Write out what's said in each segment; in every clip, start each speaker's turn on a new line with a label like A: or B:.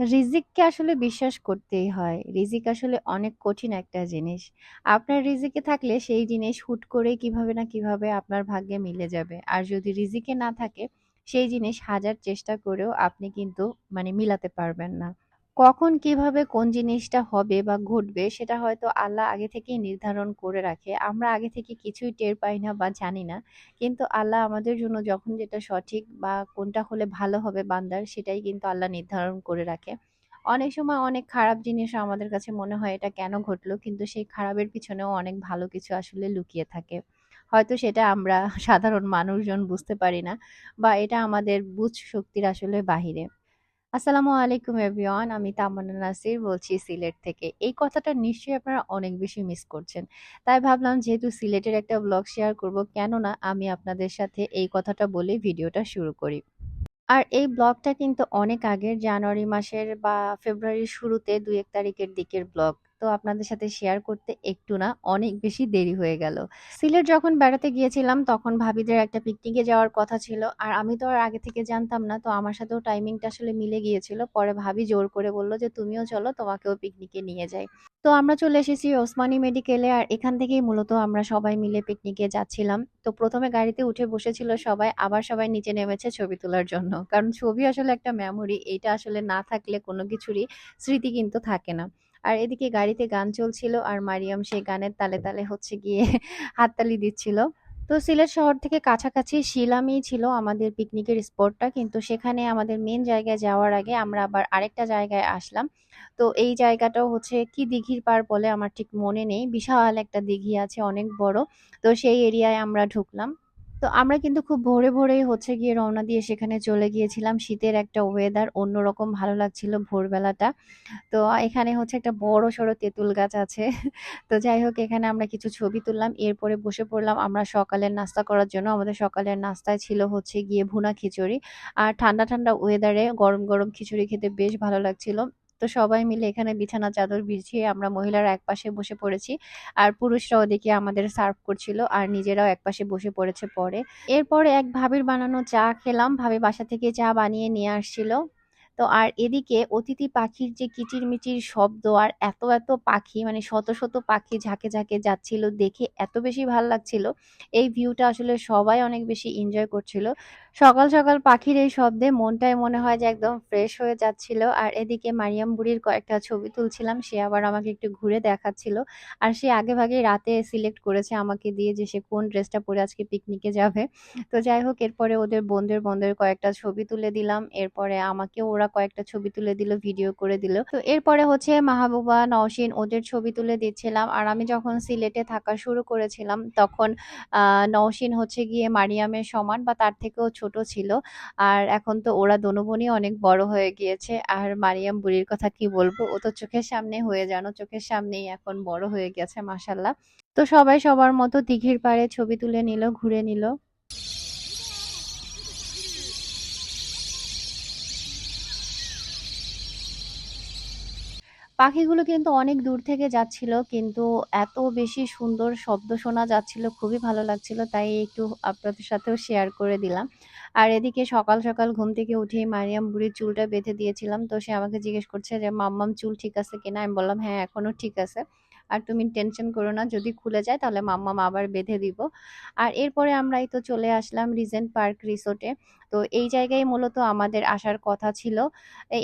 A: রিজিককে আসলে বিশ্বাস করতেই হয়। রিজিক আসলে অনেক কঠিন একটা জিনিস। আপনার রিজিকে থাকলে সেই জিনিস হুট করে কীভাবে না কীভাবে আপনার ভাগ্যে মিলে যাবে। আর যদি রিজিকে না থাকে, সেই জিনিস হাজার চেষ্টা করেও আপনি কিন্তু মানে মিলাতে পারবেন না। কখন কীভাবে কোন জিনিসটা হবে বা ঘটবে সেটা হয়তো আল্লাহ আগে থেকেই নির্ধারণ করে রাখে। আমরা আগে থেকে কিছুই টের পাই না বা জানি না। কিন্তু আল্লাহ আমাদের জন্য যখন যেটা সঠিক বা কোনটা হলে ভালো হবে বান্দার, সেটাই কিন্তু আল্লাহ নির্ধারণ করে রাখে। অনেক সময় অনেক খারাপ জিনিসও আমাদের কাছে মনে হয় এটা কেন ঘটলো? কিন্তু সেই খারাপের পিছনেও অনেক ভালো কিছু আসলে লুকিয়ে থাকে। হয়তো সেটা আমরা সাধারণ মানুষজন বুঝতে পারি না বা এটা আমাদের বুঝ শক্তির আসলে বাহিরে। আসসালামু আলাইকুম এভরিওয়ান আমি তামান্না নাসির বলছি সিলেট থেকে। এই কথাটা নিশ্চয়ই আপনারা অনেক বেশি মিস করছেন। তাই ভাবলাম যেহেতু সিলেটের একটা ব্লগ শেয়ার করব, কেননা আমি আপনাদের সাথে এই কথাটা বলে ভিডিওটা শুরু করি। আর এই ব্লগটা কিন্তু অনেক আগের জানুয়ারি মাসের বা ফেব্রুয়ারির শুরুতে ২-১ তারিখের দিকের ব্লগ। তো আপনাদের সাথে শেয়ার করতে একটু না অনেক বেশি দেরি হয়ে গেল। সিলেট যখন বেড়াতে গিয়েছিলাম তখন ভাবিদের একটা পিকনিকে যাওয়ার কথা ছিল। আর আমি তো আর আগে থেকে জানতাম না। তো আমার সাথেও টাইমিংটা আসলে মিলে গিয়েছিল। পরে ভাবি জোর করে বলল যে, "তুমিও চলো তোমাকেও পিকনিকে নিয়ে যাই।" তো আমরা চলে এসেছি ওসমানী মেডিকেলে আর এখান থেকেই মূলত আমরা সবাই মিলে পিকনিকে যাচ্ছিলাম। তো প্রথমে গাড়িতে উঠে বসেছিল সবাই, আবার সবাই নিচে নেমেছে ছবি তোলার জন্য। কারণ ছবি আসলে একটা মেমোরি, এটা আসলে না থাকলে কোনো কিছুরই স্মৃতি কিন্তু থাকে না। আর এদিকে গাড়িতে গান চলছিল আর মারিয়াম সেই গানের তালে, তালে হচ্ছে গিয়ে হাততালি দিচ্ছিল। তো সিলেট শহর থেকে কাছাকাছি শিলামি ছিল আমাদের পিকনিকের স্পটটা। কিন্তু সেখানে আমাদের মেন জায়গায় যাওয়ার আগে আমরা আবার আরেকটা জায়গায় আসলাম। তো এই জায়গাটাও হচ্ছে কি দিঘির পার বলে আমার ঠিক মনে নেই। বিশাল একটা দিঘি আছে অনেক বড়। তো সেই এরিয়ায় আমরা ঢুকলাম। তো আমরা কিন্তু খুব ভোরে, ভোরেই হচ্ছে গিয়ে রওনা দিয়ে সেখানে চলে গিয়েছিলাম। শীতের একটা ওয়েদার অন্যরকম ভালো লাগছিল ভোরবেলাটা। তো এখানে হচ্ছে একটা বড় সড়ো তেঁতুল গাছ আছে। তো যাই হোক এখানে আমরা কিছু ছবি তুললাম। এরপরে বসে পড়লাম আমরা সকালের নাস্তা করার জন্য। আমাদের সকালের নাস্তায় ছিল হচ্ছে গিয়ে ভুনা খিচুড়ি। আর ঠান্ডা, ঠান্ডা ওয়েদারে গরম, গরম খিচুড়ি খেতে বেশ ভালো লাগছিল। তো সবাই মিলে এখানে বিছানা চাদর বিছিয়ে আমরা মহিলারা একপাশে বসে পড়েছি। আর পুরুষরা ওদিকে আমাদের সার্ভ করছিল আর নিজেরাও একপাশে বসে পড়েছে পরে। এরপরে এক ভাবির বানানো চা খেলাম। ভাবি বাসা থেকে চা বানিয়ে নিয়ে আসছিল। তো আর এদিকে অতিথি পাখির যে কিচিরমিচির শব্দ আর এত, এত পাখি মানে শত, শত পাখি ঝাঁকে, ঝাঁকে যাচ্ছিল দেখে এত বেশি ভালো লাগছিল। এই ভিউটা আসলে সবাই অনেক বেশি এনজয় করছিল। সকাল, সকাল পাখির এই শব্দে মনটাই মনে হয় যে একদম ফ্রেশ হয়ে যাচ্ছিল। আর এদিকে মারিয়াম বুড়ির কয়েকটা ছবি তুলছিলাম। সে আবার আমাকে একটু ঘুরে দেখাচ্ছিল। আর সে আগেভাগেই রাতে সিলেক্ট করেছে আমাকে দিয়ে যে সে কোন ড্রেসটা পরে আজকে পিকনিকে যাবে। তো যাই হোক এরপরে ওদের বোনদের, বোনদের কয়েকটা ছবি তুলে দিলাম। এরপরে আমাকেও ওরা কয়েকটা ছবি তুলে দিল, ভিডিও করে দিল। তো এরপরে হচ্ছে মাহবুবা, নওশিন ওদের ছবি তুলে দিচ্ছিলাম। আর আমি যখন সিলেটে থাকা শুরু করেছিলাম তখন আ নওশিন হচ্ছে গিয়ে মারিয়ামের সমান বা তার থেকেও ছোট ছিল। আর এখন তো ওরা দোনো বোনই অনেক বড় হয়ে গিয়েছে। আর মারিয়াম বুড়ির কথা কি বলব? ও তো চোখের সামনে হয়ে যেন চোখের সামনেই এখন বড় হয়ে গেছে মাশাআল্লাহ। তো সবাই সবার মতো দিঘির পাড়ে ছবি তুলে নিল, ঘুরে নিল। পাখিগুলো কিন্তু অনেক দূর থেকে যাচ্ছিল কিন্তু এত বেশি সুন্দর শব্দ শোনা যাচ্ছিল খুবই ভালো লাগছিল তাই একটু আপনাদের সাথেও শেয়ার করে দিলাম আর এদিকে সকাল সকাল ঘুম থেকে উঠেই মারিয়াম বুড়ির চুলটা বেঁধে দিয়েছিলাম। তো সে আমাকে জিজ্ঞেস করছে যে, মাম্মাম, চুল ঠিক আছে কিনা? আমি বললাম হ্যাঁ এখনও ঠিক আছে। আর তুমি টেনশন করো না, যদি খুলে যায় তাহলে মাম্মাম আবার বেঁধে দিব। আর এরপরে আমরাই তো চলে আসলাম রিজেন্ট পার্ক রিসোর্টে তো এই জায়গায় মূলত আমাদের আসার কথা ছিল।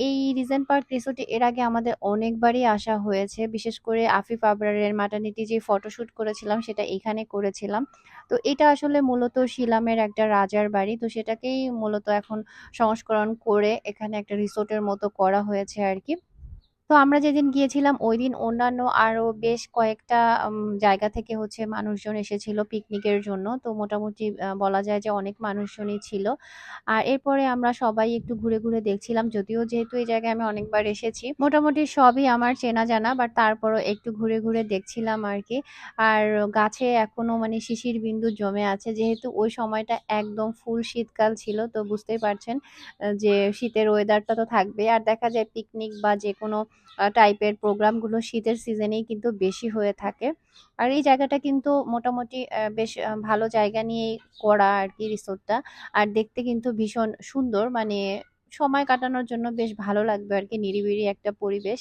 A: এই রিজেন্ট পার্ক রিসোর্টে এর আগে আমাদের অনেকবারই আসা হয়েছে। বিশেষ করে আফিফ আবরারের ম্যাটারনিটি যে ফটোশ্যুট করেছিলাম সেটা এখানে করেছিলাম। তো এটা আসলে মূলত শিলামের একটা রাজার বাড়ি। তো সেটাকেই মূলত এখন সংস্করণ করে এখানে একটা রিসোর্টের মতো করা হয়েছে আর কি। তো আমরা যেদিন গিয়েছিলাম ওই দিন অন্যান্য আরও বেশ কয়েকটা জায়গা থেকে হচ্ছে মানুষজন এসেছিল পিকনিকের জন্য। তো মোটামুটি বলা যায় যে অনেক মানুষজনই ছিল। আর এরপরে আমরা সবাই একটু ঘুরে, ঘুরে দেখছিলাম। যদিও যেহেতু এই জায়গায় আমি অনেকবার এসেছি। মোটামুটি সবই আমার চেনা জানা বাট তারপরও একটু ঘুরে, ঘুরে দেখছিলাম আর কি আর গাছে এখনও মানে শিশির বিন্দু জমে আছে। যেহেতু ওই সময়টা একদম ফুল শীতকাল ছিল। তো বুঝতেই পারছেন যে শীতের ওয়েদারটা তো থাকবেই। আর দেখা যায় পিকনিক বা যেকোনো আ টাইপের প্রোগ্রামগুলো শীতের সিজনেই কিন্তু বেশি হয়ে থাকে। আর এই জায়গাটা কিন্তু মোটামুটি বেশ ভালো জায়গা নিয়েই করা আর কি রিসোর্টটা। আর দেখতে কিন্তু ভীষণ সুন্দর মানে সময় কাটানোর জন্য বেশ ভালো লাগবে আর কি নিরিবিলি একটা পরিবেশ।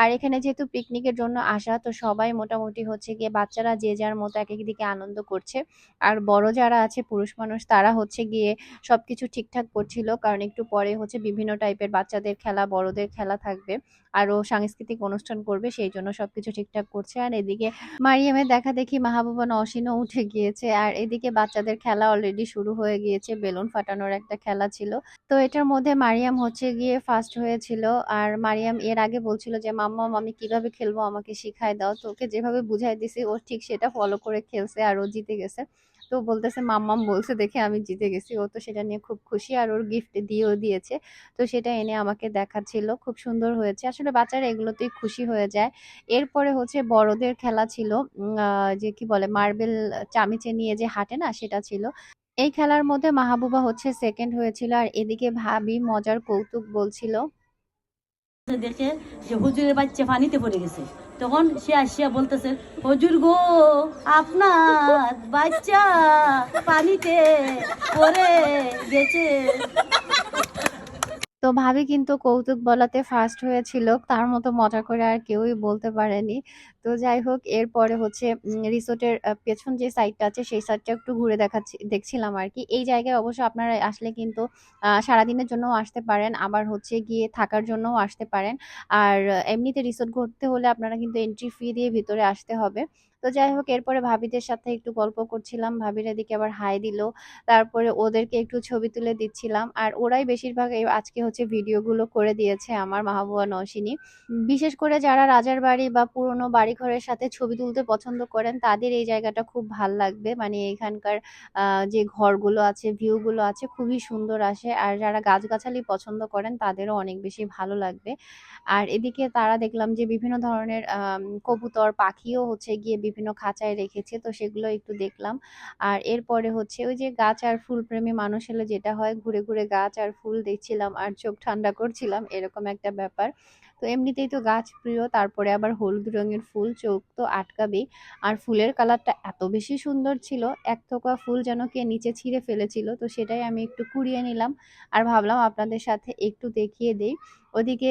A: আর এখানে যেহেতু পিকনিকের জন্য আসা তো সবাই মোটামুটি হচ্ছে গিয়ে বাচ্চারা যে যার মতো একেক দিকে আনন্দ করছে। আর বড় যারা আছে পুরুষ মানুষ তারা হচ্ছে গিয়ে সবকিছু ঠিকঠাক করছিল। কারণ একটু পরে হচ্ছে বিভিন্ন টাইপের বাচ্চাদের খেলা, বড়দের খেলা থাকবে। আরও সাংস্কৃতিক অনুষ্ঠান করবে সেইজন্য সবকিছু ঠিকঠাক করছে। আর এদিকে মারিয়ামের দেখাদেখি মাহবুবা নওশিনও উঠে গিয়েছে। আর এদিকে বাচ্চাদের খেলা অলরেডি শুরু হয়ে গিয়েছে। বেলুন ফাটানোর একটা খেলা ছিল। তো এটার মধ্যে মারিয়াম হচ্ছে গিয়ে ফার্স্ট হয়েছিল। আর মারিয়াম এর আগে বলছিল যে, "মাম্মাম আমি কীভাবে খেলব আমাকে শিখায় দাও।" তো ওকে যেভাবে বুঝাই দিছি ও ঠিক সেটা ফলো করে খেলছে আর ও জিতে গেছে। তো বলতেছে, "মাম্মাম বলছে দেখে আমি জিতে গেছি।" ও তো সেটা নিয়ে খুব খুশি আর ওর গিফট দিয়েও দিয়েছে। তো সেটা এনে আমাকে দেখাচ্ছিল। খুব সুন্দর হয়েছে। আসলে বাচ্চারা এগুলোতেই খুশি হয়ে যায়। এরপরে হচ্ছে বড়দের খেলা ছিল। যে কি বলে মার্বেল চামিচে নিয়ে যে হাঁটে না সেটা ছিল। এই খেলার মধ্যে মাহবুবা হচ্ছে সেকেন্ড হয়েছিল। আর এদিকে ভাবি মজার কৌতুক বলছিল।
B: দেখে যে হুজুরের বাচ্চা পানিতে পড়ে গেছে তখন সে আসিয়া বলতেছে, হুজুর গো, আপনার বাচ্চা পানিতে পড়ে গেছে
A: তো ভাবি কিন্তু কৌতুক বলাতে ফার্স্ট হয়েছিল। তার মতো মজা করে আর কেউই বলতে পারেনি। তো যাই হোক, এরপরে হচ্ছে রিসোর্টের পেছন যে সাইডটা আছে, সেই সাইডটা একটু ঘুরে দেখাচ্ছি, দেখছিলাম আর কি এই জায়গায় অবশ্য আপনারা আসলে কিন্তু সারাদিনের জন্যও আসতে পারেন। আবার হচ্ছে গিয়ে থাকার জন্যও আসতে পারেন। আর, এমনিতে রিসোর্ট ঘুরতে হলে আপনারা কিন্তু এন্ট্রি ফি দিয়ে ভিতরে আসতে হবে। তো যাই হোক এরপরে ভাবিদের সাথে একটু গল্প করছিলাম। ভাবিরা এদিকে আবার হাই দিল। তারপরে ওদেরকে একটু ছবি তুলে দিচ্ছিলাম। আর ওরাই বেশিরভাগ আজকে হচ্ছে ভিডিওগুলো করে দিয়েছে আমার মাহবুবা নওশিনী। বিশেষ করে যারা রাজার বাড়ি বা পুরনো বাড়িঘরের সাথে ছবি তুলতে পছন্দ করেন তাদের এই জায়গাটা খুব ভালো লাগবে। মানে এখানকার যে ঘরগুলো আছে, ভিউ গুলো আছে খুবই সুন্দর আসে। আর যারা গাছগাছালি পছন্দ করেন তাদেরও অনেক বেশি ভালো লাগবে। আর এদিকে তারা দেখলাম যে বিভিন্ন ধরনের কবুতর, পাখিও হচ্ছে গিয়ে বিভিন্ন খাঁচায় রেখেছে। তো সেগুলো একটু দেখলাম। আর এরপরে হচ্ছে ওই যে গাছ আর ফুল প্রেমী মানুষ হলে যেটা হয় ঘুরে, ঘুরে গাছ আর ফুল দেখছিলাম আর চোখ ঠান্ডা করছিলাম এরকম একটা ব্যাপার। তো এমনিতেই তো গাছ প্রিয় তারপরে আবার হলুদ রঙের ফুল চোখ তো আটকাবেই। আর ফুলের কালারটা এত বেশি সুন্দর ছিল, এক থোকা ফুল যেন কে নিচে ছিঁড়ে ফেলেছিল। তো সেটাই আমি একটু কুড়িয়ে নিলাম। আর ভাবলাম আপনাদের সাথে একটু দেখিয়ে দেই। ওদিকে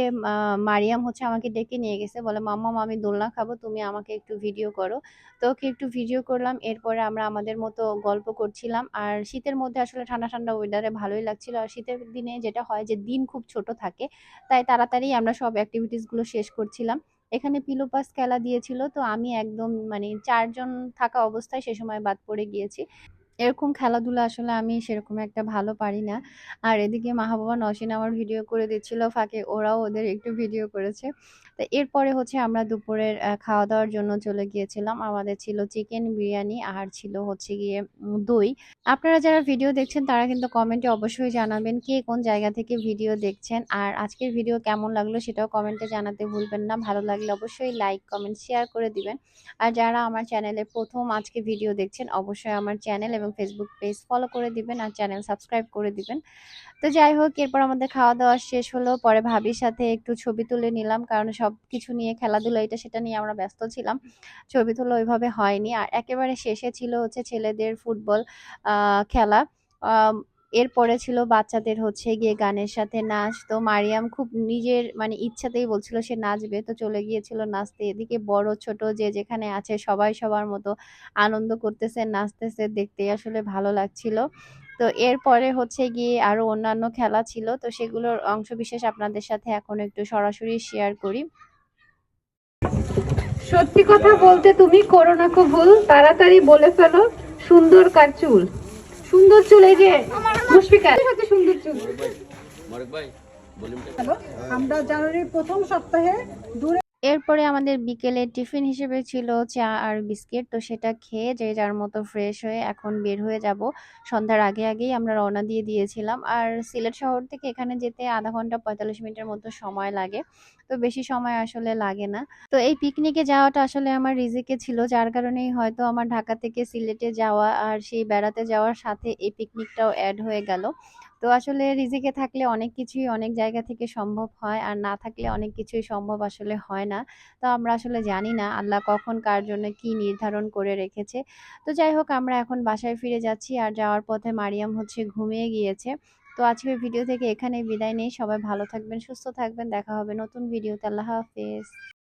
A: মারিয়াম হচ্ছে আমাকে ডেকে নিয়ে গেছে। বলে, "মাম্মাম আমি দোলনা খাব, তুমি আমাকে একটু ভিডিও করো।" তো ওকে একটু ভিডিও করলাম। এরপরে আমরা আমাদের মতো গল্প করছিলাম। আর শীতের মধ্যে আসলে ঠান্ডা, ঠান্ডা ওয়েদারে ভালোই লাগছিল। আর শীতের দিনে যেটা হয় যে দিন খুব ছোট থাকে। তাই তাড়াতাড়ি আমরা সব এক্টিভিটিস গুলো শেষ করছিলাম। এখানে পিলো পাস খেলা দিয়েছিল। তো আমি একদম মানে চারজন থাকা অবস্থায় সে সময় বাদ পড়ে গিয়েছি। এরকম খেলাধুলা আসলে আমি সেরকম একটা ভালো পারি না। আর এদিকে মাহবুবা নসিন আমার ভিডিও করে দিচ্ছিল, ফাঁকে ওরাও ওদের একটু ভিডিও করেছে। তো এরপরে হচ্ছে আমরা দুপুরের খাওয়া-দাওয়ার জন্য চলে গিয়েছিলাম। আমাদের ছিল চিকেন বিরিয়ানি আর ছিল হচ্ছে গিয়ে দই। আপনারা যারা ভিডিও দেখছেন তারা কিন্তু কমেন্টে অবশ্যই জানাবেন কে কোন জায়গা থেকে ভিডিও দেখছেন। আর আজকের ভিডিও কেমন লাগল সেটাও কমেন্টে জানাতে ভুলবেন না। ভালো লাগলে অবশ্যই লাইক, কমেন্ট, শেয়ার করে দিবেন। আর যারা আমার চ্যানেলে প্রথম আজকে ভিডিও দেখছেন অবশ্যই আমার চ্যানেল এবং ফেসবুক পেজ ফলো করে দিবেন আর চ্যানেল সাবস্ক্রাইব করে দিবেন। তো যাই হোক এরপর আমাদের খাওয়া-দাওয়া শেষ হলো। পরে ভাবির সাথে একটু ছবি তুলে নিলাম। কারণ সবকিছু নিয়ে খেলাধুলা এটা সেটা নিয়ে আমরা ব্যস্ত ছিলাম। ছবি তোলা ওইভাবে হয়নি। আর একেবারে শেষে ছিল হচ্ছে ছেলেদের ফুটবল খেলা। এরপরে ছিল বাচ্চাদের হচ্ছে গিয়ে গানের সাথে নাচ। তো মারিয়াম খুব নিজের মানে ইচ্ছাতেই বলছিল সে নাচবে। তো চলে গিয়েছিল নাচতে। এদিকে বড় ছোট যে যেখানে আছে সবাই সবার মতো আনন্দ করতেছে, নাচতেছে। দেখতে আসলে ভালো লাগছিল। তো এরপরে হচ্ছে গিয়ে আরও অন্যান্য খেলা ছিল। তো সেগুলোর অংশবিশেষ আপনাদের সাথে এখন একটু সরাসরি শেয়ার করি।
C: সত্যি কথা বলতে তুমি করো না কো ভুল তাড়াতাড়ি বলে ফেলো সুন্দর কার চুল সুন্দর চুল এই যে মুশফিকা হচ্ছে সুন্দর চুল
D: আমরা জানুয়ারির প্রথম সপ্তাহে দূরে
A: এরপরে আমাদের বিকেলে টিফিন হিসেবে ছিল চা আর বিস্কিট। তো সেটা খেয়ে যে যার মতো ফ্রেশ হয়ে এখন বের হয়ে যাব। সন্ধ্যার আগে, আগেই আমরা রওনা দিয়ে দিয়েছিলাম। আর সিলেট শহর থেকে এখানে যেতে ০.৫ ঘণ্টা ৪৫ মিনিটের মতো সময় লাগে। তো বেশি সময় আসলে লাগে না। তো এই পিকনিকে যাওয়াটা আসলে আমার রিজিকে ছিল। যার কারণেই হয়তো আমার ঢাকা থেকে সিলেটে যাওয়া আর সেই বেড়াতে যাওয়ার সাথে এই পিকনিকটাও অ্যাড হয়ে গেল। তো আসলে রিজিকে থাকলে অনেক কিছুই অনেক জায়গা থেকে সম্ভব হয়। আর না থাকলে অনেক কিছুই সম্ভব আসলে হয় না। তো আমরা আসলে জানি না আল্লাহ কখন কার জন্য কি নির্ধারণ করে রেখেছে। তো যাই হোক, আমরা এখন বাসায় ফিরে যাচ্ছি। আর যাওয়ার পথে মারিয়াম হচ্ছে ঘুমিয়ে গিয়েছে। তো আজকের ভিডিও থেকে এখানে বিদায় নেই সবাই ভালো থাকবেন, সুস্থ থাকবেন দেখা হবে নতুন ভিডিওতে আল্লাহ হাফেজ